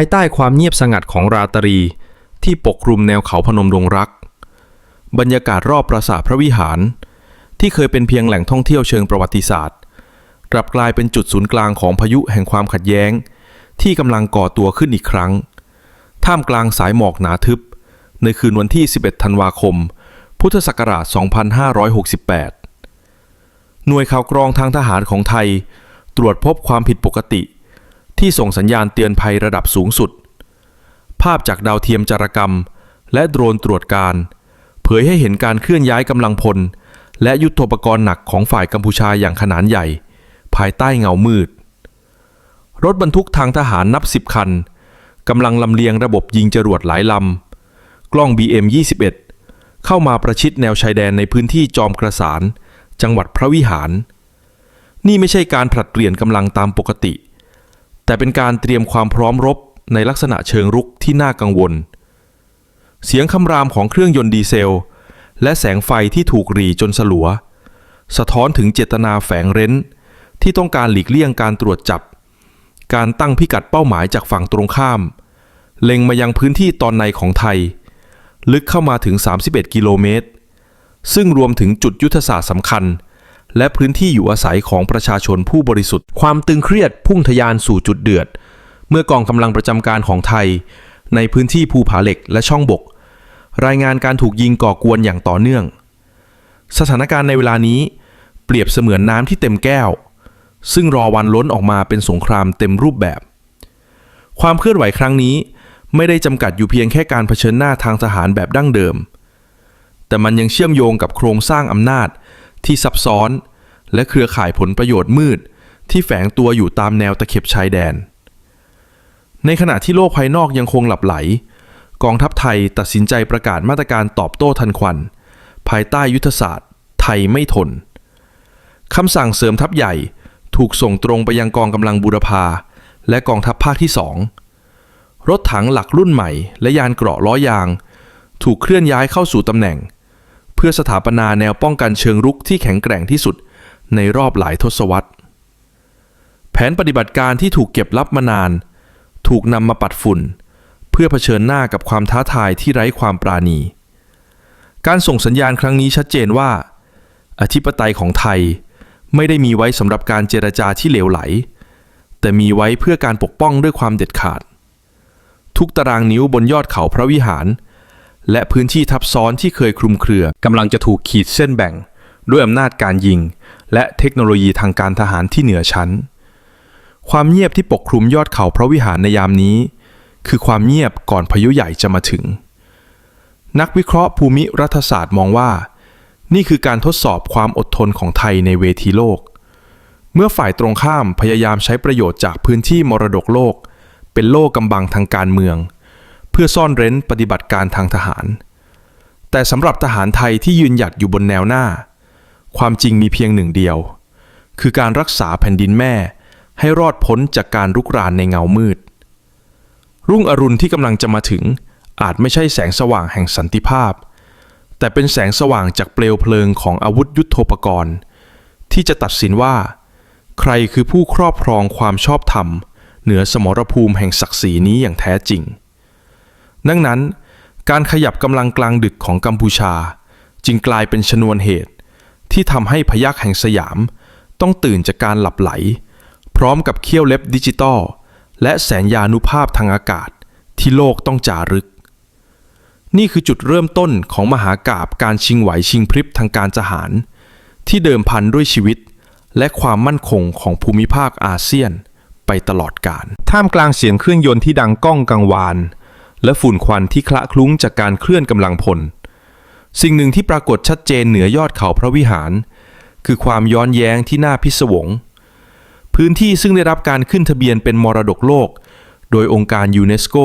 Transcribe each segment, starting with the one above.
ภายใต้ความเงียบสงัดของราตรี ที่ปกคลุมแนวเขาพนมดงรัก บรรยากาศรอบปราสาทพระวิหาร ที่เคยเป็นเพียงแหล่งท่องเที่ยวเชิงประวัติศาสตร์ กลับกลายเป็นจุดศูนย์กลางของพายุแห่งความขัดแย้ง ที่กำลังก่อตัวขึ้นอีกครั้ง ท่ามกลางสายหมอกหนาทึบ ในคืนวันที่ 11 ธันวาคม พุทธศักราช 2568 หน่วยข่าวกรองทางทหารของไทย ตรวจพบความผิดปกติ ที่ส่งสัญญาณเตือนภัยระดับสูงสุด ภาพจากดาวเทียมจารกรรม และโดรนตรวจการ เผยให้เห็นการเคลื่อนย้ายกำลังพล และยุทโธปกรณ์หนักของฝ่ายกัมพูชาอย่างขนาดใหญ่ ภายใต้เงามืด รถบรรทุกทางทหารนับสิบคันกำลังลำเลียงระบบยิงจรวดหลายลำ กล้อง BM21 เข้ามาประชิดแนวชายแดนในพื้นที่จอมกระสาน จังหวัดพระวิหาร นี่ไม่ใช่การผลัดเปลี่ยนกำลังตามปกติ แต่เป็นการเตรียมความพร้อมรบในลักษณะเชิงรุกที่น่ากังวล เสียงคำรามของเครื่องยนต์ดีเซล และแสงไฟที่ถูกหรีจนสลัว สะท้อนถึงเจตนาแฝงเร้น ที่ต้องการหลีกเลี่ยงการตรวจจับ การตั้งพิกัดเป้าหมายจากฝั่งตรงข้าม เล็งมายังพื้นที่ตอนในของไทย ลึกเข้ามาถึง 31 กิโลเมตร ซึ่งรวมถึงจุดยุทธศาสตร์สำคัญ และพื้นที่อยู่อาศัยของประชาชนผู้บริสุทธิ์ ความตึงเครียดพุ่งทะยานสู่จุดเดือด เมื่อกองกำลังประจำการของไทย ในพื้นที่ภูผาเหล็กและช่องบก รายงานการถูกยิงก่อกวนอย่างต่อเนื่อง สถานการณ์ในเวลานี้ เปรียบเสมือนน้ำที่เต็มแก้ว ซึ่งรอวันล้นออกมาเป็นสงครามเต็มรูปแบบ ความเคลื่อนไหวครั้งนี้ไม่ได้จำกัดอยู่เพียงแค่การเผชิญหน้าทางทหารแบบดั้งเดิม แต่มันยังเชื่อมโยงกับโครงสร้างอำนาจ ที่ซับซ้อน และเครือข่ายผลประโยชน์มืด ที่แฝงตัวอยู่ตามแนวตะเข็บชายแดน ในขณะที่โลกภายนอกยังคงหลับไหล กองทัพไทยตัดสินใจประกาศมาตรการตอบโต้ทันควัน ภายใต้ยุทธศาสตร์ ไทยไม่ทนคำสั่งเสริมทัพใหญ่ถูกส่งตรงไปยังกองกำลังบูรพาและกองทัพภาคที่สองรถถังหลักรุ่นใหม่ และยานเกราะล้อยาง ถูกเคลื่อนย้ายเข้าสู่ตำแหน่ง เพื่อสถาปนาแนวป้องกันเชิงรุกที่แข็งแกร่งที่สุดในรอบหลายทศวรรษ แผนปฏิบัติการที่ถูกเก็บลับมานาน ถูกนำมาปัดฝุ่น เพื่อเผชิญหน้ากับความท้าทายที่ไร้ความปราณี การส่งสัญญาณครั้งนี้ชัดเจนว่า อธิปไตยของไทยไม่ได้มีไว้สำหรับการเจรจาที่เหลวไหล แต่มีไว้เพื่อการปกป้องด้วยความเด็ดขาด ทุกตารางนิ้วบนยอดเขาพระวิหาร และพื้นที่ทับซ้อนที่เคยคลุมเครือกำลังจะถูกขีดเส้นแบ่ง ด้วยอำนาจการยิง และเทคโนโลยีทางการทหารที่เหนือชั้น ความเงียบที่ปกคลุมยอดเขาพระวิหารในยามนี้ คือความเงียบก่อนพายุใหญ่จะมาถึง นักวิเคราะห์ภูมิรัฐศาสตร์มองว่า นี่คือการทดสอบความอดทนของไทยในเวทีโลก เมื่อฝ่ายตรงข้ามพยายามใช้ประโยชน์จากพื้นที่มรดกโลก เป็นโล่กำบังทางการเมือง พื่อซ่อนเร้นปฏิบัติการทางทหาร แต่สำหรับทหารไทยที่ยืนหยัดอยู่บนแนวหน้า ความจริงมีเพียงหนึ่งเดียว คือการรักษาแผ่นดินแม่ ให้รอดพ้นจากการรุกรานในเงามืด รุ่งอรุณที่กำลังจะมาถึง อาจไม่ใช่แสงสว่างแห่งสันติภาพ แต่เป็นแสงสว่างจากเปลวเพลิงของอาวุธยุโทโธปกรณ์ ที่จะตัดสินว่า ใครคือผู้ครอบครองความชอบธรรม เหนือสมรภูมิแห่งศักดิ์ศรีนี้อย่างแท้จริง ดังนั้นการขยับกำลังกลางดึกของกัมพูชา จึงกลายเป็นชนวนเหตุ ที่ทำให้พยัคฆ์แห่งสยาม ต้องตื่นจากการหลับไหล พร้อมกับเขี้ยวเล็บดิจิตอลและแสนยานุภาพทางอากาศที่โลกต้องจารึก นี่คือจุดเริ่มต้นของมหากาบการชิงไหวชิงพริบทางการทหาร ที่เดิมพันด้วยชีวิต และความมั่นคงของภูมิภาคอาเซียนไปตลอดกาลท่ามกลางเสียงเครื่องยนต์ที่ดังก้องกังวาน และฝุ่นควันที่คละคลุ้งจากการเคลื่อนกำลังพล สิ่งหนึ่งที่ปรากฏชัดเจนเหนือยอดเขาพระวิหาร คือความย้อนแย้งที่น่าพิศวง พื้นที่ซึ่งได้รับการขึ้นทะเบียนเป็นมรดกโลก โดยองค์การยูเนสโก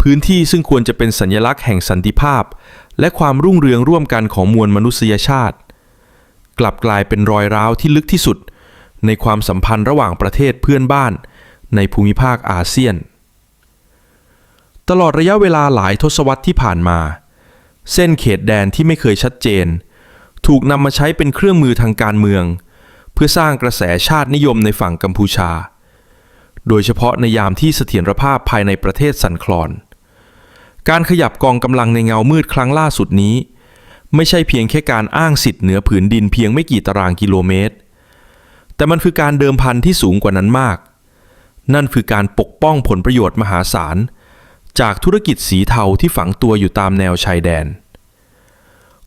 พื้นที่ซึ่งควรจะเป็นสัญลักษณ์แห่งสันติภาพ และความรุ่งเรืองร่วมกันของมวลมนุษยชาติ กลับกลายเป็นรอยร้าวที่ลึกที่สุด ในความสัมพันธ์ระหว่างประเทศเพื่อนบ้าน ในภูมิภาคอาเซียน ตลอดระยะเวลาหลายทศวรรษที่ผ่านมา เส้นเขตแดนที่ไม่เคยชัดเจน ถูกนำมาใช้เป็นเครื่องมือทางการเมือง เพื่อสร้างกระแสชาตินิยมในฝั่งกัมพูชา โดยเฉพาะในยามที่เสถียรภาพภายในประเทศสั่นคลอน การขยับกองกำลังในเงามืดครั้งล่าสุดนี้ ไม่ใช่เพียงแค่การอ้างสิทธิ์เหนือผืนดินเพียงไม่กี่ตารางกิโลเมตร แต่มันคือการเดิมพันที่สูงกว่านั้นมาก นั่นคือการปกป้องผลประโยชน์มหาศาล จากธุรกิจสีเทาที่ฝังตัวอยู่ตามแนวชายแดน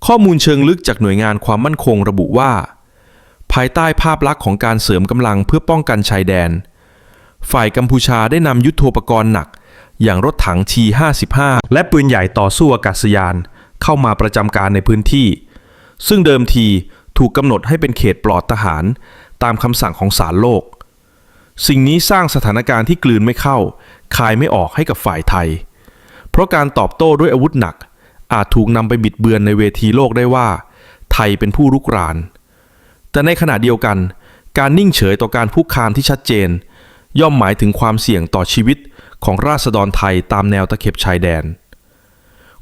ข้อมูลเชิงลึกจากหน่วยงานความมั่นคงระบุว่า ภายใต้ภาพลักษณ์ของการเสริมกำลังเพื่อป้องกันชายแดน ฝ่ายกัมพูชาได้นำยุทโธปกรณ์หนัก อย่างรถถังที55 และปืนใหญ่ต่อสู้อากาศยาน เข้ามาประจำการในพื้นที่ ซึ่งเดิมทีถูกกำหนดให้เป็นเขตปลอดทหาร ตามคำสั่งของศาลโลก สิ่งนี้สร้างสถานการณ์ที่กลืนไม่เข้า คายไม่ออกให้กับฝ่ายไทย เพราะการตอบโต้ด้วยอาวุธหนัก อาจถูกนำไปบิดเบือนในเวทีโลกได้ว่า ไทยเป็นผู้รุกราน แต่ในขณะเดียวกัน การนิ่งเฉยต่อการคุกคามที่ชัดเจน ย่อมหมายถึงความเสี่ยงต่อชีวิตของราษฎรไทยตามแนวตะเข็บชายแดน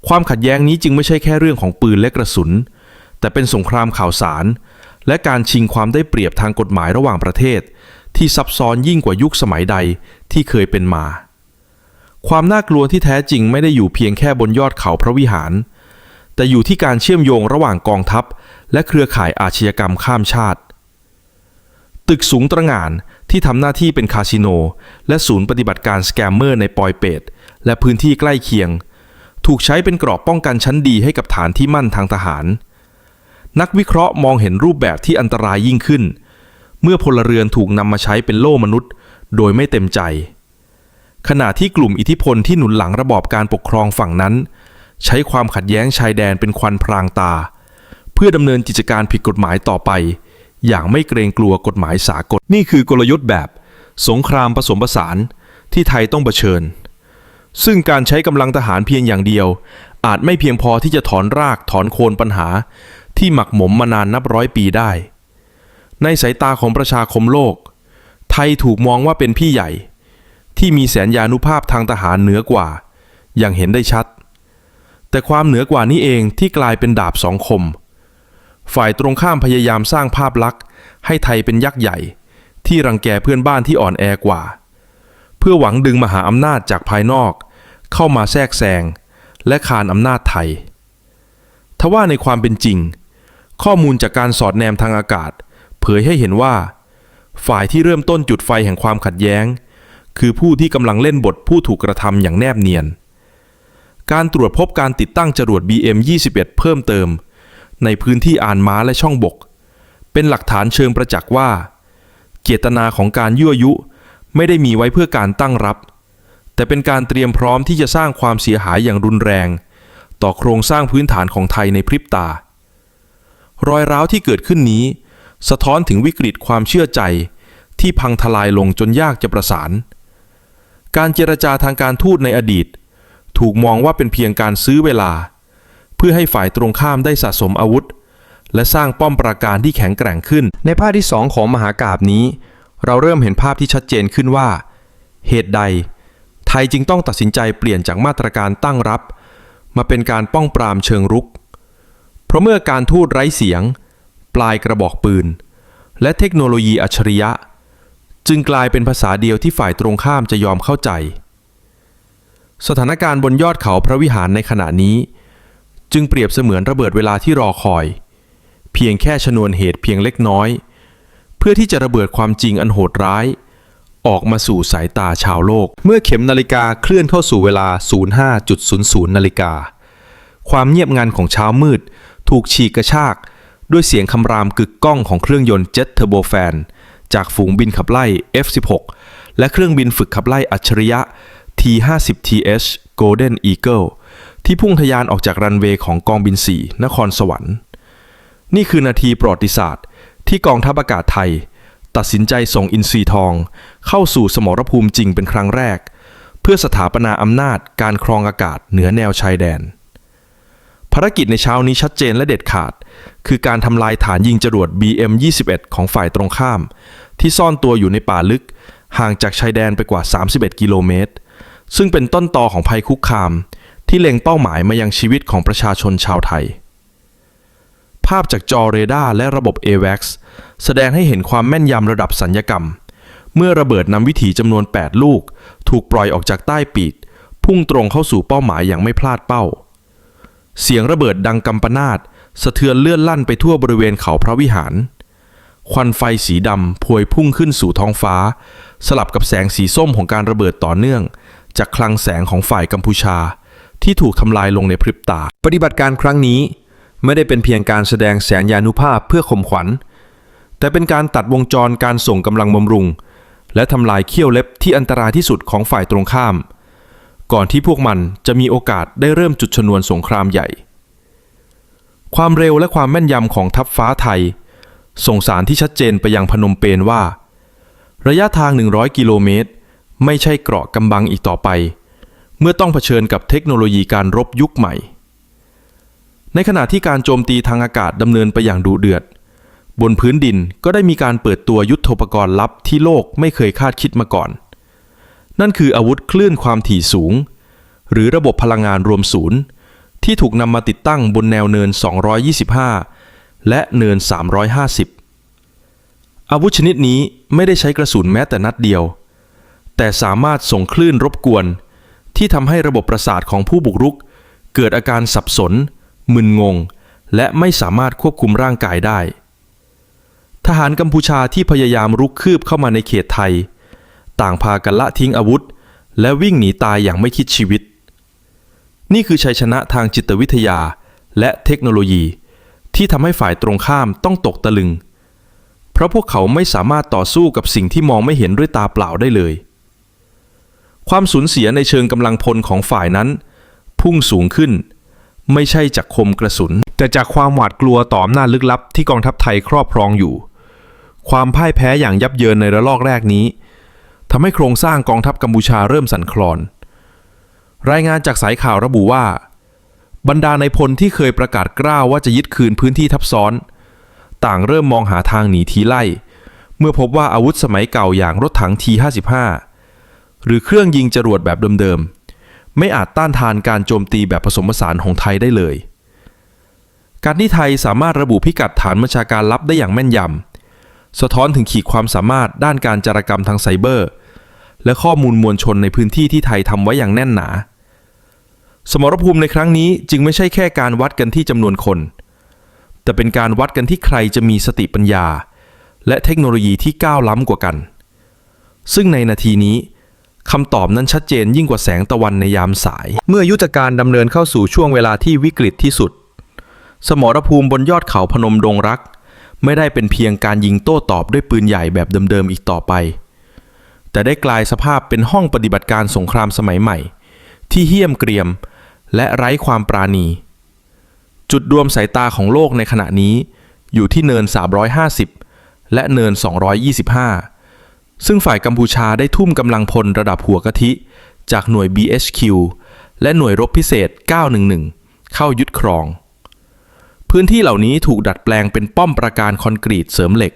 ความขัดแย้งนี้จึงไม่ใช่แค่เรื่องของปืนและกระสุน แต่เป็นสงครามข่าวสาร และการชิงความได้เปรียบทางกฎหมายระหว่างประเทศที่ซับซ้อนยิ่งกว่ายุคสมัยใดที่เคยเป็นมา ความน่ากลัวที่แท้จริงไม่ได้อยู่เพียงแค่บนยอดเขาพระวิหาร แต่อยู่ที่การเชื่อมโยงระหว่างกองทัพ และเครือข่ายอาชญากรรมข้ามชาติ ตึกสูงตระหง่านที่ทำหน้าที่เป็นคาสิโน และศูนย์ปฏิบัติการสแกมเมอร์ในปอยเปตและพื้นที่ใกล้เคียง ถูกใช้เป็นกรอบป้องกันชั้นดีให้กับฐานที่มั่นทางทหาร นักวิเคราะห์มองเห็นรูปแบบที่อันตรายยิ่งขึ้นเมื่อพลเรือนถูกนำมาใช้เป็นโล่มนุษย์ โดยไม่เต็มใจ ขณะที่กลุ่มอิทธิพลที่หนุนหลังระบอบการปกครองฝั่งนั้น ใช้ความขัดแย้งชายแดนเป็นควันพรางตา เพื่อดำเนินกิจการผิดกฎหมายต่อไป อย่างไม่เกรงกลัวกฎหมายสากลนี่คือกลยุทธ์แบบ สงครามผสมผสานที่ไทยต้องเผชิญ ซึ่งการใช้กำลังทหารเพียงอย่างเดียว อาจไม่เพียงพอที่จะถอนรากถอนโคนปัญหา ที่หมักหมมมานานนับร้อยปีได้ ในสายตาของประชาคมโลก ไทยถูกมองว่าเป็นพี่ใหญ่ ที่มีแสนยานุภาพทางทหารเหนือกว่า อย่างเห็นได้ชัด แต่ความเหนือกว่านี้เองที่กลายเป็นดาบสองคม ฝ่ายตรงข้ามพยายามสร้างภาพลักษณ์ ให้ไทยเป็นยักษ์ใหญ่ ที่รังแกเพื่อนบ้านที่อ่อนแอกว่า เพื่อหวังดึงมหาอำนาจจากภายนอก เข้ามาแทรกแซงและคานอำนาจไทยทว่าในความเป็นจริง ข้อมูลจากการสอดแนมทางอากาศ ผยให้เห็นว่า ฝ่ายที่เริ่มต้นจุดไฟแห่งความขัดแย้ง คือผู้ที่กำลังเล่นบทผู้ถูกกระทำอย่างแนบเนียน การตรวจพบการติดตั้งจรวด BM-21 เพิ่มเติม ในพื้นที่อ่านม้าและช่องบก เป็นหลักฐานเชิงประจักษ์ว่า เจตนาของการยั่วยุไม่ได้มีไว้เพื่อการตั้งรับ แต่เป็นการเตรียมพร้อมที่จะสร้างความเสียหายอย่างรุนแรง ต่อโครงสร้างพื้นฐานของไทยในพริบตา รอยร้าวที่เกิดขึ้นนี้ สะท้อนถึงวิกฤตความเชื่อใจที่พังทลายลงจนยากจะประสาน การเจรจาทางการทูตในอดีต ถูกมองว่าเป็นเพียงการซื้อเวลา เพื่อให้ฝ่ายตรงข้ามได้สะสมอาวุธ และสร้างป้อมปราการที่แข็งแกร่งขึ้น ในภาคที่สองของมหากาบนี้ เราเริ่มเห็นภาพที่ชัดเจนขึ้นว่า เหตุใด ไทยจึงต้องตัดสินใจเปลี่ยนจากมาตรการตั้งรับ มาเป็นการป้องปรามเชิงรุก เพราะเมื่อการทูตไร้เสียง ปลายกระบอกปืน และเทคโนโลยีอัจฉริยะ จึงกลายเป็นภาษาเดียวที่ฝ่ายตรงข้ามจะยอมเข้าใจ สถานการณ์บนยอดเขาพระวิหารในขณะนี้ จึงเปรียบเสมือนระเบิดเวลาที่รอคอย เพียงแค่ชนวนเหตุเพียงเล็กน้อย เพื่อที่จะระเบิดความจริงอันโหดร้าย ออกมาสู่สายตาชาวโลก เมื่อเข็มนาฬิกาเคลื่อนเข้าสู่เวลา 05.00 นาฬิกาความเงียบงันของเช้ามืด ถูกฉีกกระชาก ด้วยเสียงคำรามกึกก้องของเครื่องยนต์เจ็ตเทอร์โบแฟนจากฝูงบินขับไล่ F16 และเครื่องบินฝึกขับไล่อัจฉริยะ T50TH Golden Eagle ที่พุ่งทะยานออกจากรันเวย์ของกองบิน 4 นครสวรรค์ นี่คือนาทีประวัติศาสตร์ ที่กองทัพอากาศไทย ตัดสินใจส่งอินทรีทอง เข้าสู่สมรภูมิจริงเป็นครั้งแรก เพื่อสถาปนาอำนาจการครองอากาศเหนือแนวชายแดน ภารกิจในเช้านี้ชัดเจนและเด็ดขาด คือการทำลายฐานยิงจรวด BM-21 ของฝ่ายตรงข้าม ที่ซ่อนตัวอยู่ในป่าลึก ห่างจากชายแดนไปกว่า 31 กิโลเมตร ซึ่งเป็นต้นตอของภัยคุกคาม ที่เล็งเป้าหมายมายังชีวิตของประชาชนชาวไทย ภาพจากจอเรดาร์และระบบ AWACS แสดงให้เห็นความแม่นยำระดับสัญญกรรม เมื่อระเบิดนำวิถีจำนวน 8 ลูก ถูกปล่อยออกจากใต้ปีกพุ่งตรงเข้าสู่เป้าหมายอย่างไม่พลาดเป้า เสียงระเบิดดังกำปนาตสะเทือนเลื่อนลั่นไปทั่วบริเวณเขาพระวิหาร ควันไฟสีดำพวยพุ่งขึ้นสู่ท้องฟ้า สลับกับแสงสีส้มของการระเบิดต่อเนื่อง จากคลังแสงของฝ่ายกัมพูชา ที่ถูกทำลายลงในพริบตา ปฏิบัติการครั้งนี้ไม่ได้เป็นเพียงการแสดงแสนยานุภาพเพื่อข่มขวัญ แต่เป็นการตัดวงจรการส่งกำลังบำรุง และทำลายเขี้ยวเล็บที่อันตรายที่สุดของฝ่ายตรงข้าม ก่อนที่พวกมันจะมีโอกาสได้เริ่มจุดชนวนสงครามใหญ่ ความเร็วและความแม่นยำของทัพฟ้าไทย ส่งสารที่ชัดเจนไปยังพนมเปญว่า ระยะทาง 100 กิโลเมตร ไม่ใช่เกราะกำบังอีกต่อไป เมื่อต้องเผชิญกับเทคโนโลยีการรบยุคใหม่ ในขณะที่การโจมตีทางอากาศดำเนินไปอย่างดุเดือด บนพื้นดินก็ได้มีการเปิดตัวยุทธปกรณ์ลับที่โลกไม่เคยคาดคิดมาก่อน นั่นคืออาวุธคลื่นความถี่สูง หรือระบบพลังงานรวมศูนย์ที่ถูกนำมาติดตั้งบนแนวเนิน 225 และเนิน 350 อาวุธชนิดนี้ไม่ได้ใช้กระสุนแม้แต่นัดเดียว แต่สามารถส่งคลื่นรบกวน ที่ทำให้ระบบประสาทของผู้บุกรุก เกิดอาการสับสน มึนงง และไม่สามารถควบคุมร่างกายได้ ทหารกัมพูชาที่พยายามรุกคืบเข้ามาในเขตไทย ต่างพากันละทิ้งอาวุธ และวิ่งหนีตายอย่างไม่คิดชีวิต นี่คือชัยชนะทางจิตวิทยาและเทคโนโลยี ที่ทำให้ฝ่ายตรงข้ามต้องตกตะลึง เพราะพวกเขาไม่สามารถต่อสู้กับสิ่งที่มองไม่เห็นด้วยตาเปล่าได้เลย ความสูญเสียในเชิงกำลังพลของฝ่ายนั้น พุ่งสูงขึ้น ไม่ใช่จากคมกระสุน แต่จากความหวาดกลัวต่ออำนาจลึกลับที่กองทัพไทยครอบครองอยู่ ความพ่ายแพ้อย่างยับเยินในระลอกแรกนี้ ทำให้โครงสร้างกองทัพกัมพูชาเริ่มสั่นคลอน รายงานจากสายข่าวระบุว่า บรรดาในพลที่เคยประกาศกล้าวว่าจะยึดคืนพื้นที่ทับซ้อน ต่างเริ่มมองหาทางหนีทีไล่ เมื่อพบว่าอาวุธสมัยเก่าอย่างรถถัง T55 หรือเครื่องยิงจรวดแบบเดิมๆ ไม่อาจต้านทานการโจมตีแบบผสมผสานของไทยได้เลย การที่ไทยสามารถระบุพิกัดฐานบัญชาการลับได้อย่างแม่นยำ สะท้อนถึงขีดความสามารถด้านการจารกรรมทางไซเบอร์ และข้อมูลมวลชนในพื้นที่ที่ไทยทำไว้อย่างแน่นหนา สมรภูมิในครั้งนี้จึงไม่ใช่แค่การวัดกันที่จำนวนคน แต่เป็นการวัดกันที่ใครจะมีสติปัญญา และเทคโนโลยีที่ก้าวล้ำกว่ากัน ซึ่งในนาทีนี้คำตอบนั้นชัดเจนยิ่งกว่าแสงตะวันในยามสาย เมื่อยุทธการดำเนินเข้าสู่ช่วงเวลาที่วิกฤตที่สุด สมรภูมิบนยอดเขาพนมดงรัก ไม่ได้เป็นเพียงการยิงโต้ตอบด้วยปืนใหญ่แบบเดิมๆอีกต่อไป แต่ได้กลายสภาพเป็นห้องปฏิบัติการสงครามสมัยใหม่ ที่เหี้ยมเกรียมและไร้ความปราณี จุดรวมสายตาของโลกในขณะนี้ อยู่ที่เนิน 350 และเนิน 225 ซึ่งฝ่ายกัมพูชาได้ทุ่มกำลังพลระดับหัวกะทิ จากหน่วย BHQ และหน่วยรบพิเศษ 911 เข้ายึดครอง พื้นที่เหล่านี้ถูกดัดแปลงเป็นป้อมปราการคอนกรีตเสริมเหล็ก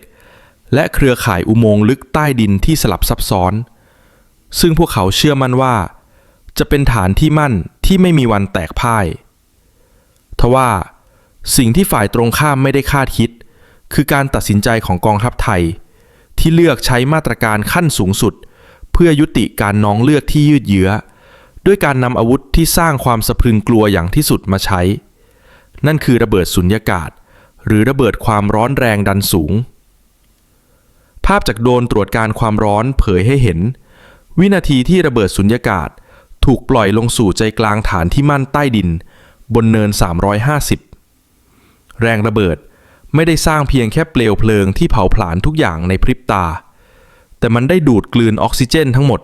และเครือข่ายอุโมงค์ลึกใต้ดินที่สลับซับซ้อน ซึ่งพวกเขาเชื่อมั่นว่า จะเป็นฐานที่มั่นที่ไม่มีวันแตกพ่าย ทว่า สิ่งที่ฝ่ายตรงข้ามไม่ได้คาดคิด คือการตัดสินใจของกองทัพไทย ที่เลือกใช้มาตรการขั้นสูงสุด เพื่อยุติการน้องเลือดที่ยืดเยื้อ ด้วยการนำอาวุธที่สร้างความสะพรึงกลัวอย่างที่สุดมาใช้ นั่นคือระเบิดสุญญากาศ หรือระเบิดความร้อนแรงดันสูง ภาพจากโดนตรวจการความร้อนเผยให้เห็น วินาทีที่ระเบิดสุญญากาศถูกปล่อยลงสู่ใจกลางฐานที่มั่นใต้ดิน บนเนิน 350 แรงระเบิดไม่ได้สร้างเพียงแค่เปลวเพลิงที่เผาผลาญทุกอย่างในพริบตา แต่มันได้ดูดกลืนออกซิเจนทั้งหมด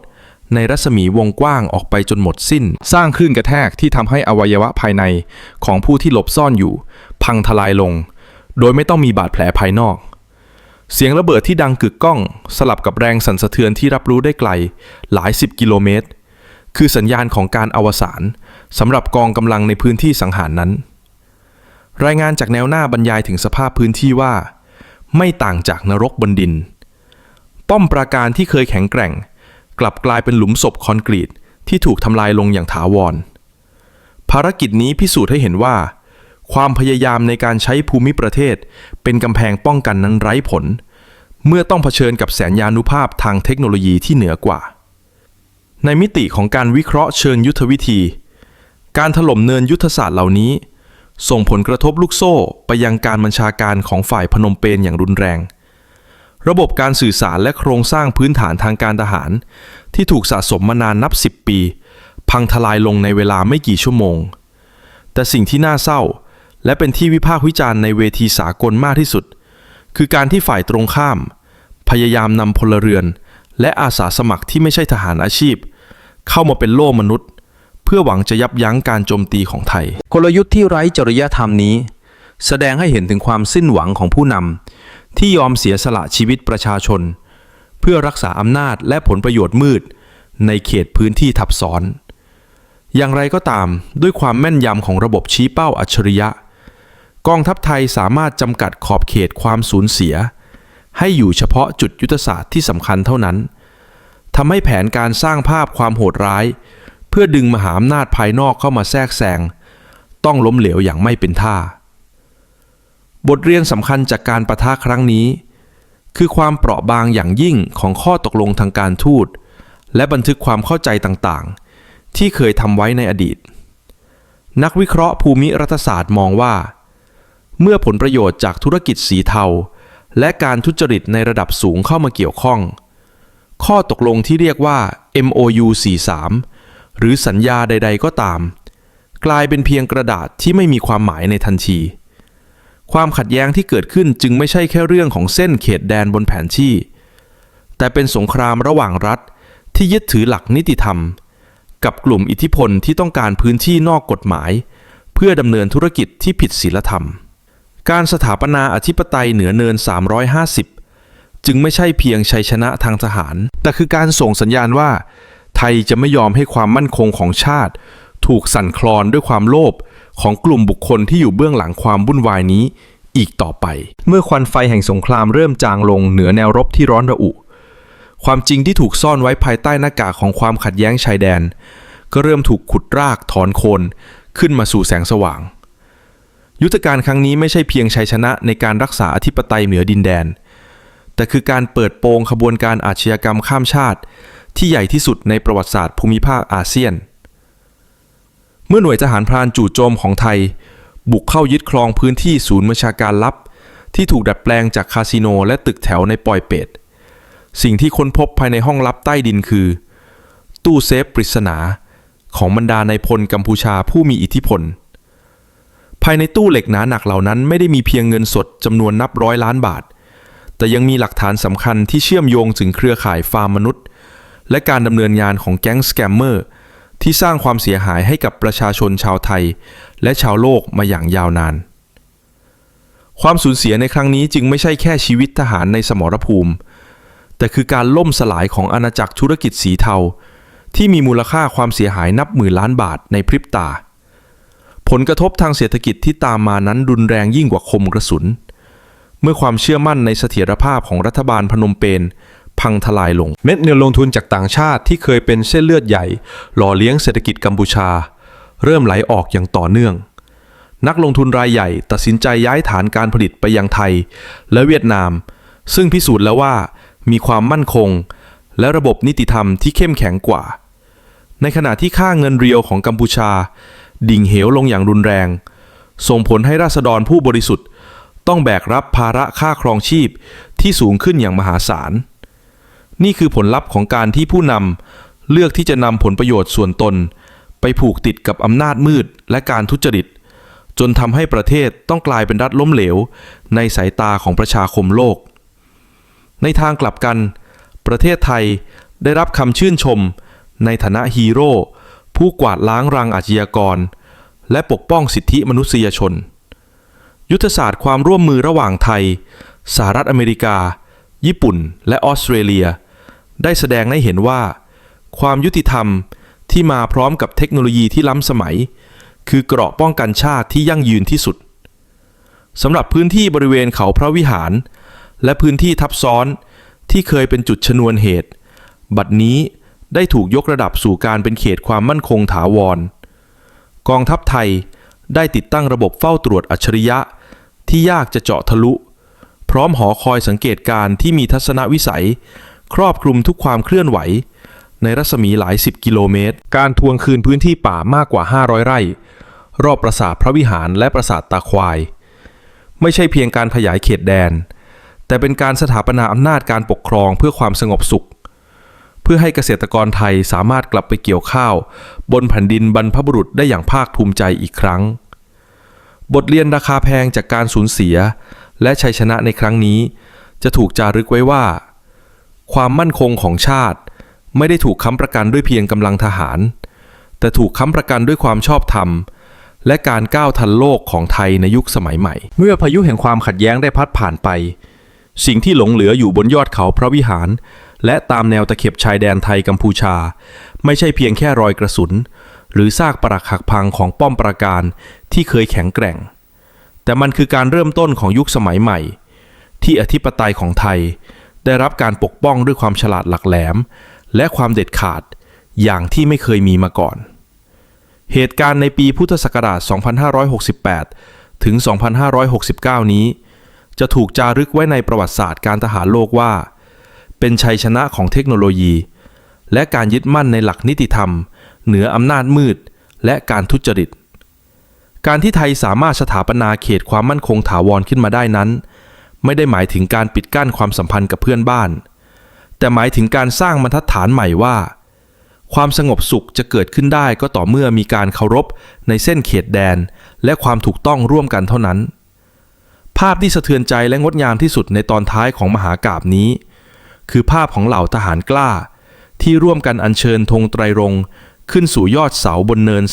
ในรัศมีวงกว้างออกไปจนหมดสิ้น สร้างคลื่นกระแทกที่ทำให้อวัยวะภายในของผู้ที่หลบซ่อนอยู่ พังทลายลง โดยไม่ต้องมีบาดแผลภายนอก เสียงระเบิดที่ดังกึกก้อง สลับกับแรงสั่นสะเทือนที่รับรู้ได้ไกล หลายสิบกิโลเมตร คือสัญญาณของการอวสานสำหรับกองกำลังในพื้นที่สังหารนั้น รายงานจากแนวหน้าบรรยายถึงสภาพพื้นที่ว่า ไม่ต่างจากนรกบนดิน ป้อมปราการที่เคยแข็งแกร่ง กลับกลายเป็นหลุมศพคอนกรีตที่ถูกทำลายลงอย่างถาวร ภารกิจนี้พิสูจน์ให้เห็นว่า ความพยายามในการใช้ภูมิประเทศ เป็นกำแพงป้องกันนั้นไร้ผล เมื่อต้องเผชิญกับแสนยานุภาพทางเทคโนโลยีที่เหนือกว่า ในมิติของการวิเคราะห์เชิงยุทธวิธี การถล่มเนินยุทธศาสตร์เหล่านี้ ส่งผลกระทบลูกโซ่ไปยังการบัญชาการของฝ่ายพนมเปญอย่างรุนแรง ระบบการสื่อสารและโครงสร้างพื้นฐานทางการทหาร ที่ถูกสะสมมานานนับ 10 ปี พังทลายลงในเวลาไม่กี่ชั่วโมง แต่สิ่งที่น่าเศร้า และเป็นที่วิพากษ์วิจารณ์ในเวทีสากลมากที่สุด คือการที่ฝ่ายตรงข้าม พยายามนำพลเรือน และอาสาสมัครที่ไม่ใช่ทหารอาชีพ เข้ามาเป็นโล่มนุษย์ เพื่อหวังจะยับยั้งการโจมตีของไทย กลยุทธ์ที่ไร้จริยธรรมนี้ แสดงให้เห็นถึงความสิ้นหวังของผู้นำ ที่ยอมเสียสละชีวิตประชาชน เพื่อรักษาอำนาจและผลประโยชน์มืด ในเขตพื้นที่ทับซ้อน อย่างไรก็ตามด้วยความแม่นยำของระบบชี้เป้าอัจฉริยะ กองทัพไทยสามารถจำกัดขอบเขตความสูญเสีย ให้อยู่เฉพาะจุดยุทธศาสตร์ที่สำคัญเท่านั้นทำให้แผนการสร้างภาพความโหดร้าย เพื่อดึงมหาอำนาจภายนอกเข้ามาแทรกแซงต้องล้มเหลวอย่างไม่เป็นท่า บทเรียนสำคัญจากการประทะครั้งนี้ คือความเปราะบางอย่างยิ่งของข้อตกลงทางการทูต และบันทึกความเข้าใจต่างๆ ที่เคยทำไว้ในอดีต นักวิเคราะห์ภูมิรัฐศาสตร์มองว่า เมื่อผลประโยชน์จากธุรกิจสีเทา และการทุจริตในระดับสูงเข้ามาเกี่ยวข้อง ข้อตกลงที่เรียกว่า MOU 43หรือสัญญาใด ๆ ก็ตาม กลายเป็นเพียงกระดาษที่ไม่มีความหมายในทันที ความขัดแย้งที่เกิดขึ้นจึงไม่ใช่แค่เรื่องของเส้นเขตแดนบนแผนที่ แต่เป็นสงครามระหว่างรัฐที่ยึดถือหลักนิติธรรม กับกลุ่มอิทธิพลที่ต้องการพื้นที่นอกกฎหมาย เพื่อดำเนินธุรกิจที่ผิดศีลธรรม การสถาปนาอธิปไตยเหนือเนิน 350 จึงไม่ใช่เพียงชัยชนะทางทหาร แต่คือการส่งสัญญาณว่า ไทยจะไม่ยอมให้ความมั่นคงของชาติ ถูกสั่นคลอนด้วยความโลภ ของกลุ่มบุคคลที่อยู่เบื้องหลังความวุ่นวายนี้อีกต่อไป เมื่อควันไฟแห่งสงครามเริ่มจางลงเหนือแนวรบที่ร้อนระอุ ความจริงที่ถูกซ่อนไว้ภายใต้หน้ากากของความขัดแย้งชายแดน ก็เริ่มถูกขุดรากถอนโคนขึ้นมาสู่แสงสว่าง ยุทธการครั้งนี้ไม่ใช่เพียงชัยชนะในการรักษาอธิปไตยเหนือดินแดน แต่คือการเปิดโปงขบวนการอาชญากรรมข้ามชาติ ที่ใหญ่ที่สุดในประวัติศาสตร์ภูมิภาคอาเซียน เมื่อหน่วยทหารพรานจู่โจมของไทย บุกเข้ายึดครองพื้นที่ศูนย์บัญชาการลับ ที่ถูกดัดแปลงจากคาสิโนและตึกแถวในปอยเปตสิ่งที่ค้นพบภายในห้องลับใต้ดินคือ ตู้เซฟปริศนาของบรรดาในพลกัมพูชาผู้มีอิทธิพล ภายในตู้เหล็กหนาหนักเหล่านั้นไม่ได้มีเพียงเงินสดจำนวนนับร้อยล้านบาท แต่ยังมีหลักฐานสำคัญที่เชื่อมโยงถึงเครือข่ายฟาร์มมนุษย์ และการดำเนินงานของแก๊งสแกมเมอร์ ที่สร้างความเสียหายให้กับประชาชนชาวไทย และชาวโลกมาอย่างยาวนาน ความสูญเสียในครั้งนี้จึงไม่ใช่แค่ชีวิตทหารในสมรภูมิ แต่คือการล่มสลายของอาณาจักรธุรกิจสีเทา ที่มีมูลค่าความเสียหายนับหมื่นล้านบาทในพริบตา ผลกระทบทางเศรษฐกิจที่ตามมานั้นรุนแรงยิ่งกว่าคมกระสุน เมื่อความเชื่อมั่นในเสถียรภาพของรัฐบาลพนมเปญ พังทลายลง เม็ดเงินลงทุนจากต่างชาติที่เคยเป็นเส้นเลือดใหญ่ หล่อเลี้ยงเศรษฐกิจกัมพูชา เริ่มไหลออกอย่างต่อเนื่อง นักลงทุนรายใหญ่ตัดสินใจย้ายฐานการผลิตไปยังไทย และเวียดนาม ซึ่งพิสูจน์แล้วว่ามีความมั่นคง และระบบนิติธรรมที่เข้มแข็งกว่า ในขณะที่ค่าเงินเรียวของกัมพูชา ดิ่งเหวลงอย่างรุนแรง ส่งผลให้ราษฎรผู้บริสุทธิ์ ต้องแบกรับภาระค่าครองชีพที่สูงขึ้นอย่างมหาศาล นี่คือผลลัพธ์ของการที่ผู้นำเลือกที่จะนำผลประโยชน์ส่วนตน ไปผูกติดกับอำนาจมืดและการทุจริต จนทำให้ประเทศต้องกลายเป็นรัฐล้มเหลว ในสายตาของประชาคมโลก ในทางกลับกัน ประเทศไทยได้รับคำชื่นชม ในฐานะฮีโร่ผู้กวาดล้างรังอาชญากร และปกป้องสิทธิมนุษยชน ยุทธศาสตร์ความร่วมมือระหว่างไทยสหรัฐอเมริกา ญี่ปุ่น และออสเตรเลีย ได้แสดงให้เห็นว่า ความยุติธรรมที่มาพร้อมกับเทคโนโลยีที่ล้ำสมัย คือเกราะป้องกันชาติที่ยั่งยืนที่สุดสำหรับพื้นที่บริเวณเขาพระวิหาร และพื้นที่ทับซ้อนที่เคยเป็นจุดชนวนเหตุ บัดนี้ได้ถูกยกระดับสู่การเป็นเขตความมั่นคงถาวร กองทัพไทยได้ติดตั้งระบบเฝ้าตรวจอัจฉริยะ ที่ยากจะเจาะทะลุ พร้อมหอคอยสังเกตการณ์ที่มีทัศนวิสัย ครอบคลุมทุกความเคลื่อนไหว ในรัศมีหลายสิบกิโลเมตร การทวงคืนพื้นที่ป่ามากกว่า 500 ไร่ รอบปราสาทพระวิหารและปราสาทตาควาย ไม่ใช่เพียงการขยายเขตแดน แต่เป็นการสถาปนาอำนาจการปกครองเพื่อความสงบสุข เพื่อให้เกษตรกรไทยสามารถกลับไปเกี่ยวข้าว บนแผ่นดินบรรพบุรุษได้อย่างภาคภูมิใจอีกครั้ง บทเรียนราคาแพงจากการสูญเสีย และชัยชนะในครั้งนี้ จะถูกจารึกไว้ว่า ความมั่นคงของชาติ ไม่ได้ถูกค้ำประกันด้วยเพียงกำลังทหาร แต่ถูกค้ำประกันด้วยความชอบธรรม และการก้าวทันโลกของไทยในยุคสมัยใหม่ เมื่อพายุแห่งความขัดแย้งได้พัดผ่านไป สิ่งที่หลงเหลืออยู่บนยอดเขาพระวิหาร และตามแนวตะเข็บชายแดนไทยกัมพูชา ไม่ใช่เพียงแค่รอยกระสุน หรือซากปรักหักพังของป้อมปราการที่เคยแข็งแกร่ง แต่มันคือการเริ่มต้นของยุคสมัยใหม่ ที่อธิปไตยของไทย ได้รับการปกป้องด้วยความฉลาดหลักแหลม และความเด็ดขาดอย่างที่ไม่เคยมีมาก่อน เหตุการณ์ในปีพุทธศักราช 2568 ถึง 2569 นี้ จะถูกจารึกไว้ในประวัติศาสตร์การทหารโลกว่า เป็นชัยชนะของเทคโนโลยี และการยึดมั่นในหลักนิติธรรม เหนืออำนาจมืด และการทุจริต การที่ไทยสามารถสถาปนาเขตความมั่นคงถาวรขึ้นมาได้นั้น ไม่ได้หมายถึงการปิดกั้นความสัมพันธ์กับเพื่อนบ้าน แต่หมายถึงการสร้างบรรทัดฐานใหม่ว่า ความสงบสุขจะเกิดขึ้นได้ก็ต่อเมื่อมีการเคารพในเส้นเขตแดน และความถูกต้องร่วมกันเท่านั้น ภาพที่สะเทือนใจและงดงามที่สุดในตอนท้ายของมหากาบนี้ คือภาพของเหล่าทหารกล้า ที่ร่วมกันอัญเชิญธงไตรรงค์ขึ้นสู่ยอดเสาบนเนิน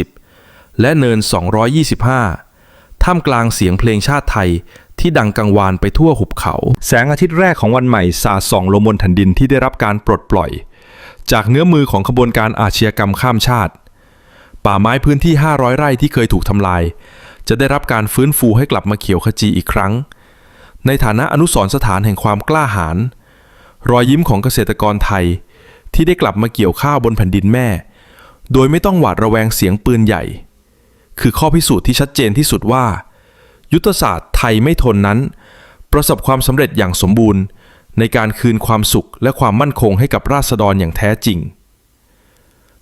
350 และเนิน 225 ท่ามกลางเสียงเพลงชาติไทย ที่ดังกังวานไปทั่วหุบเขา แสงอาทิตย์แรกของวันใหม่สาดส่องลงบนแผ่นดินที่ได้รับการปลดปล่อย จากเนื้อมือของขบวนการอาชญากรรมข้ามชาติ ป่าไม้พื้นที่ 500 ไร่ที่เคยถูกทำลาย จะได้รับการฟื้นฟูให้กลับมาเขียวขจีอีกครั้ง ในฐานะอนุสรสถานแห่งความกล้าหาญรอยยิ้มของเกษตรกรไทย ที่ได้กลับมาเกี่ยวข้าวบนแผ่นดินแม่ โดยไม่ต้องหวาดระแวงเสียงปืนใหญ่ คือข้อพิสูจน์ที่ชัดเจนที่สุดว่า ยุทธศาสตร์ไทยไม่ทนนั้น ประสบความสำเร็จอย่างสมบูรณ์ ในการคืนความสุขและความมั่นคงให้กับราษฎรอย่างแท้จริง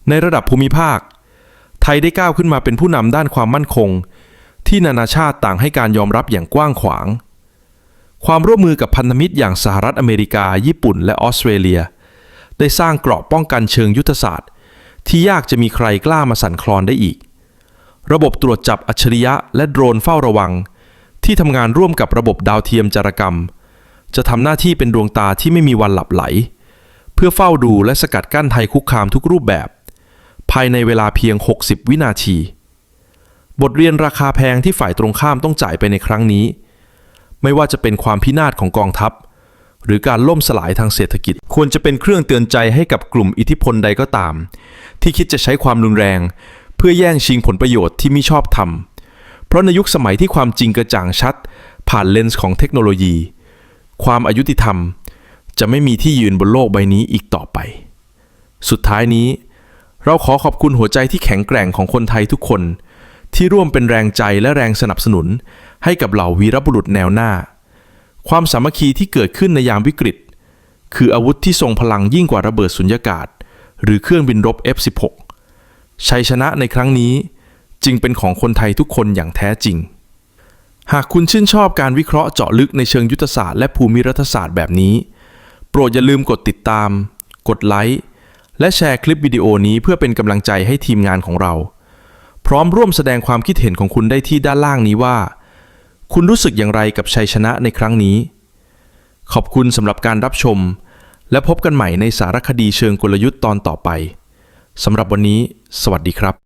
ในระดับภูมิภาค ไทยได้ก้าวขึ้นมาเป็นผู้นำด้านความมั่นคง ที่นานาชาติต่างให้การยอมรับอย่างกว้างขวาง ความร่วมมือกับพันธมิตรอย่างสหรัฐอเมริกา ญี่ปุ่น และออสเตรเลีย ได้สร้างเกราะป้องกันเชิงยุทธศาสตร์ ที่ยากจะมีใครกล้ามาสั่นคลอนได้อีกระบบตรวจจับอัจฉริยะและโดรนเฝ้าระวัง ที่ทำงานร่วมกับระบบดาวเทียมจารกรรม จะทำหน้าที่เป็นดวงตาที่ไม่มีวันหลับไหล เพื่อเฝ้าดูและสกัดกั้นไทยคุกคามทุกรูปแบบ ภายในเวลาเพียง 60 วินาที บทเรียนราคาแพงที่ฝ่ายตรงข้ามต้องจ่ายไปในครั้งนี้ ไม่ว่าจะเป็นความพินาศของกองทัพ หรือการล่มสลายทางเศรษฐกิจ ควรจะเป็นเครื่องเตือนใจให้กับกลุ่มอิทธิพลใดก็ตาม ที่คิดจะใช้ความรุนแรง เพื่อแย่งชิงผลประโยชน์ที่ไม่ชอบธรรม เพราะในยุคสมัยที่ความจริงกระจ่างชัด ผ่านเลนส์ของเทคโนโลยี ความอายุติธรรม จะไม่มีที่ยืนบนโลกใบนี้อีกต่อไป สุดท้ายนี้ เราขอขอบคุณหัวใจที่แข็งแกร่งของคนไทยทุกคน ที่ร่วมเป็นแรงใจและแรงสนับสนุน ให้กับเหล่าวีรบุรุษแนวหน้า ความสามัคคีที่เกิดขึ้นในยามวิกฤต คืออาวุธที่ทรงพลังยิ่งกว่าระเบิดสุญญากาศ หรือเครื่องบินรบ F16 ชัยชนะในครั้งนี้ จึงเป็นของคนไทยทุกคนอย่างแท้จริง หากคุณชื่นชอบการวิเคราะห์เจาะลึกในเชิงยุทธศาสตร์และภูมิรัฐศาสตร์แบบนี้ โปรดอย่าลืมกดติดตาม กดไลค์และแชร์คลิปวิดีโอนี้เพื่อเป็นกำลังใจให้ทีมงานของเรา พร้อมร่วมแสดงความคิดเห็นของคุณได้ที่ด้านล่างนี้ว่า คุณรู้สึกอย่างไรกับชัยชนะในครั้งนี้ ขอบคุณสำหรับการรับชม และพบกันใหม่ในสารคดีเชิงกลยุทธ์ตอนต่อไปสำหรับวันนี้ สวัสดีครับ